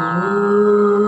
Ooh.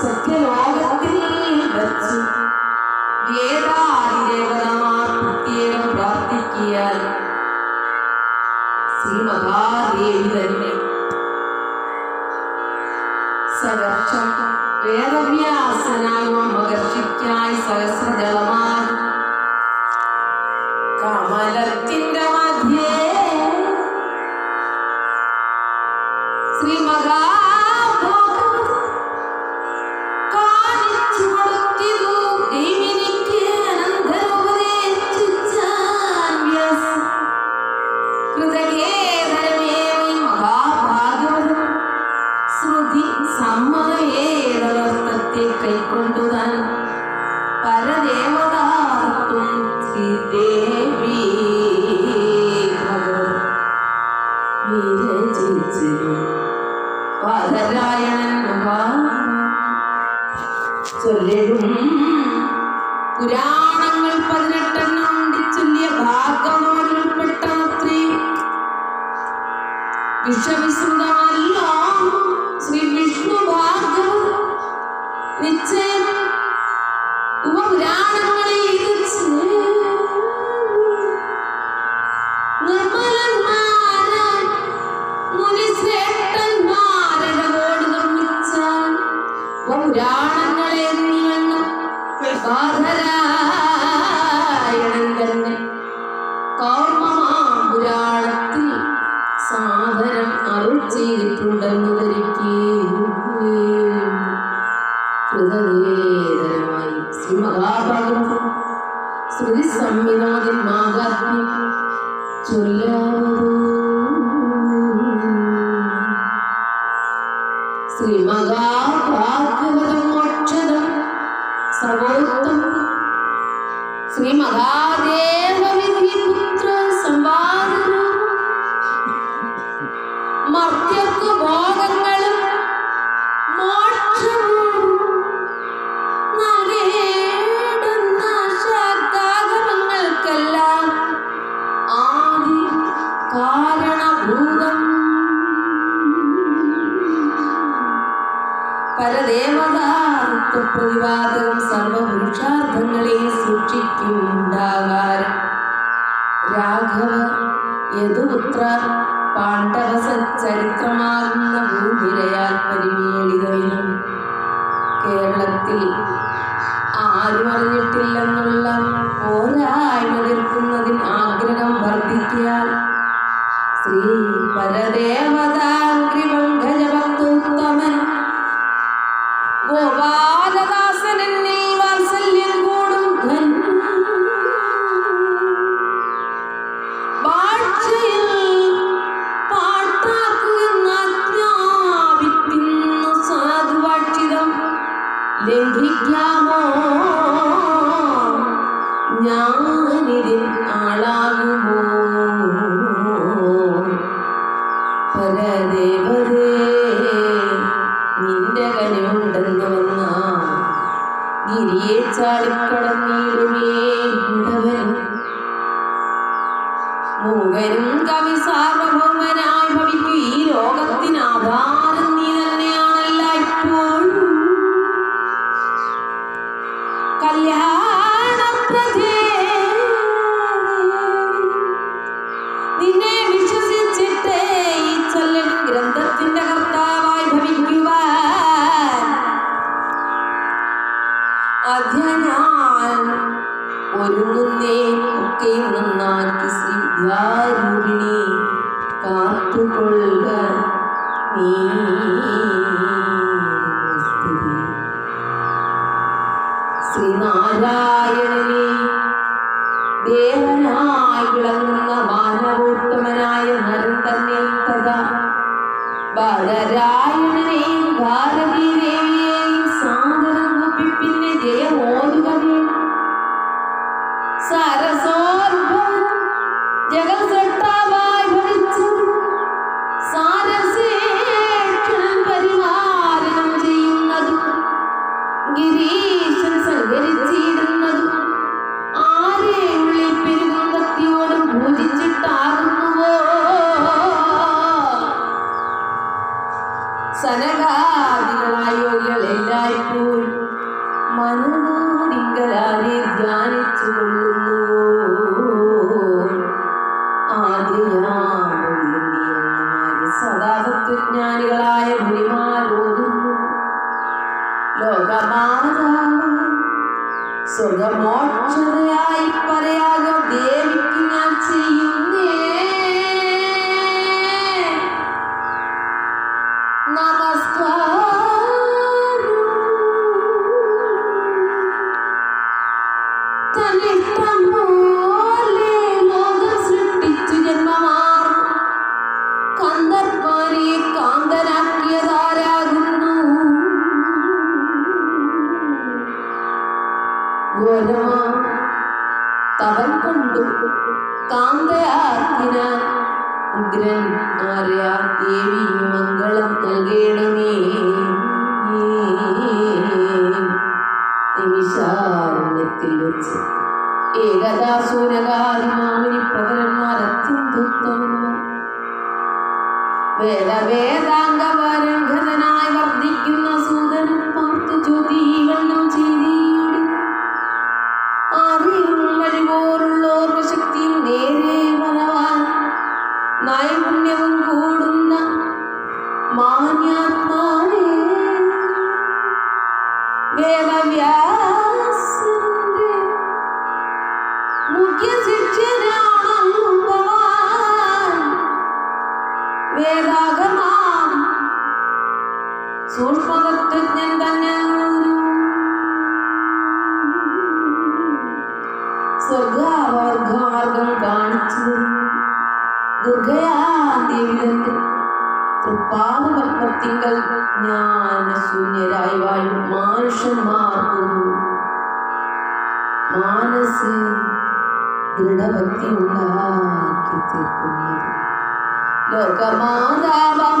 സത്യലോകത്തിൽ വെച്ചു വേദാതിരേവതമാർ പ്രത്യേകം പ്രാർത്ഥിക്കിയാൽ ശ്രീ മഹാദേവി തന്നെ സവർഷം വേദവ്യാസനായ മഹർഷിക്കായി സഹസ്രജലം പ്രതിപാദകം സർവപുരുഷാർത്ഥങ്ങളെ സൂക്ഷിക്കുന്നുണ്ടാകാൻ. രാഘവ യദുപുത്ര പാണ്ഡവ ചരിത്രമാകുന്ന ഭൂതിരയാൽ പരിമേളിതനും കേരളത്തിൽ ആരും അറിഞ്ഞിട്ടില്ലെന്നുള്ള പോരായ്മ നിൽക്കുന്നതിന് ആഗ്രഹം വർദ്ധിക്കാൻ Shri പരദേവതാ Soy solo noche de ay pareado de él തവൻ കൊണ്ടു കാന്തയാക്കിനാൻ ഉഗ്രൻ ആര്യാർ ദേവി മംഗളം നൽകേണമേ നിമിഷാരണ്യത്തിൽ വെച്ച് ഏകദാസൂനകാരിമാമിനി പ്രകരന്മാർ അത്യന്തോത്തമന്മാർ വേദ വേദാംഗ വർദ്ധനായി വർദ്ധിക്കും സൂക്ഷ്മതത്വജ്ഞൻ തന്നെ സ്വർഗാവർഗമാർഗം കാണിച്ചു ദുർഗയാദേവിതന്റെ തൃപ്പാദപത്മത്തിങ്കൽ ജ്ഞാനശൂന്യരായി വാഴും മാനുഷന്മാർക്കും മാനസ് ദൃഢഭക്തി ഉണ്ടാക്കി തീർക്കുന്നത് ലോകമാതാവാം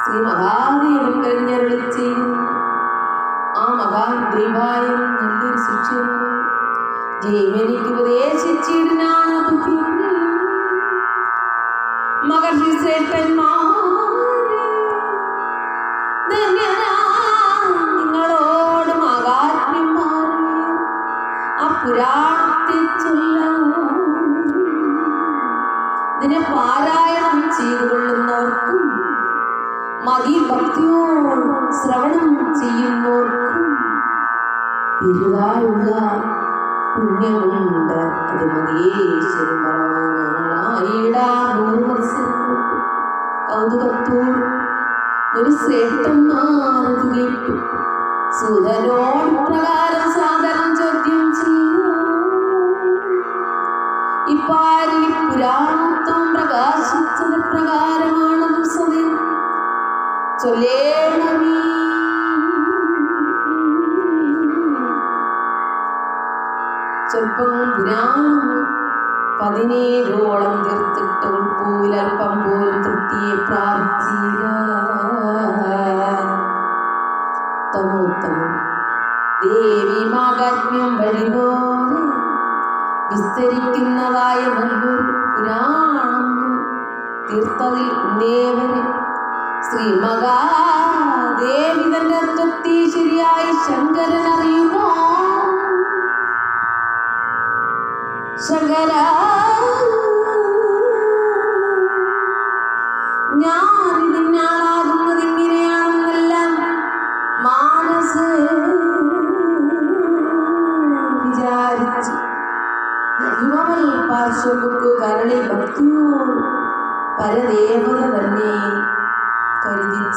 ശ്രീ മഹാദേവൻ കഴിഞ്ഞരളി ആ മഹാദ്വീപായം നല്ലൊരു ശിക്ഷയാണ് ജീവനിക്ക് ഉപദേശിച്ചിരുന്നാണ് ബുദ്ധി മഹർഷി ശ്രേഷ്ഠന്മാർ നിങ്ങളോട് മഹാത്മ്യന്മാരെ. ആ പുരാണത്തെ ചൊല്ലാം പാരായണം ചെയ്തുകൊള്ളുന്നവർക്കും മതി ഭക്തിയോ ശ്രവണം ചെയ്യുന്നവർക്കും പെരുതായുള്ള പുണ്യമുണ്ട്. അത് കൊണ്ട് കൗതുകത്തോട് ഒരു ശ്രേഷ്ഠന്മാരത് കേട്ടു സുതനോട് പ്രകാരം ചൊല്ലേണമേ. ചെറുപ്പം പുരാണങ്ങൾ പതിനേഴോളം തീർത്തിട്ട് ഉൾപ്പൂവിലൽപ്പം പോലും തൃപ്തിയെ പ്രാപിച്ചില്ല. തമോത്തമം. ദേവി മാകാത്മ്യം വഴി പോലെ വിസ്തരിക്കുന്നതായ നല്ലൊരു പുരാണം തീർത്തതിൽ ഉന്നേവന് ശ്രീ മകാദേവി തന്റെ തൃപ്തി ശരിയായി ശങ്കരൻ അറിയുമോ? ശങ്കര യുവമൽ പാർശ്വബുക്ക് കരളി ഭക്തിയോ പരദേവത തന്നെ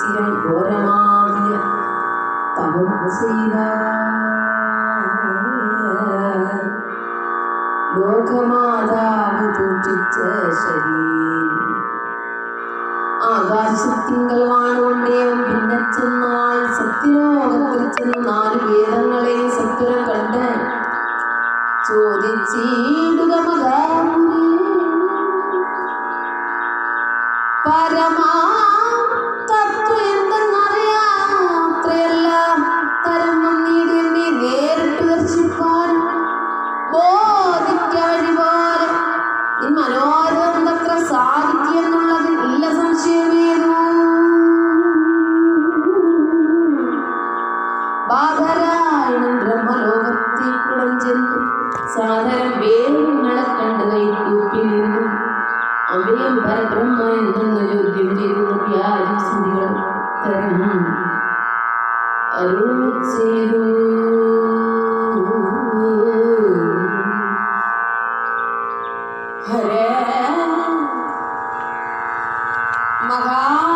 ஆசிரை ஓரமாகிய தவம் செய்தார். லோகமாதாவு தூற்றிச்ச சரீர். ஆகாசத்திங்கள் മഹാദേവി